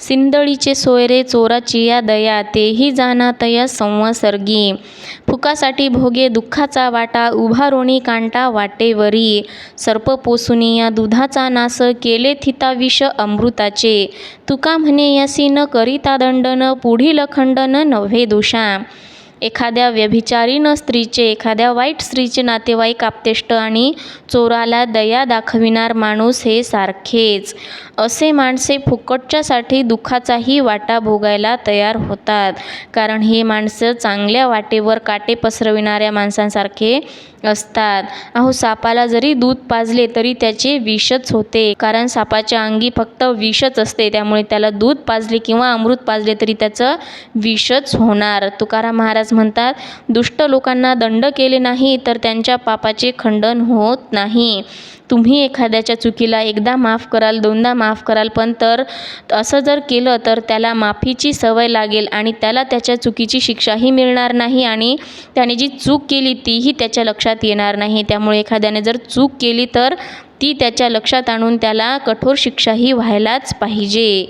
सिंदळीचे सोयरे चोराची या दया तेही जाना तया संवसर्गी फुकासाठी भोगे दुःखाचा वाटा उभारोणी कांटा वाटेवरी सर्प पोसुनिया दुधाचा नास केले थिता विष अमृताचे. तुका म्हणे यासी न करिता दंडन पुढील खंडन नव्हे दोषा. एखाद्या व्यभिचारीण स्त्रीचे एखाद्या वाईट स्त्रीचे नातेवाईक आप्तेष्ट आणि चोराला दया दाखविणार माणूस हे सारखेच. असे माणसे फुकटच्यासाठी दुःखाचाही वाटा भोगायला तयार होतात. कारण हे माणसं चांगल्या वाटेवर काटे पसरविणाऱ्या माणसांसारखे असतात. अहो सापाला जरी दूध पाजले तरी त्याचे विषच होते. कारण सापाच्या अंगी फक्त विषच असते. त्यामुळे त्याला दूध पाजले किंवा अमृत पाजले तरी त्याचं विषच होणार. तुकाराम महाराज महाराज म्हणतात दुष्ट लोकांना दंड केले नाही तर त्यांच्या पापाचे खंडन होत नाही. तुम्ही एखाद्याच्या चुकीला एकदा माफ कराल दोनदा माफ कराल पण तर असं जर केलं तर त्याला माफीची सवय लागेल आणि त्याला त्याच्या चुकीची शिक्षाही मिळणार नाही आणि त्याने जी चूक केली तीही त्याच्या लक्षात येणार नाही. त्यामुळे एखाद्याने जर चूक केली तर ती त्याच्या लक्षात आणून त्याला कठोर शिक्षाही व्हायलाच पाहिजे.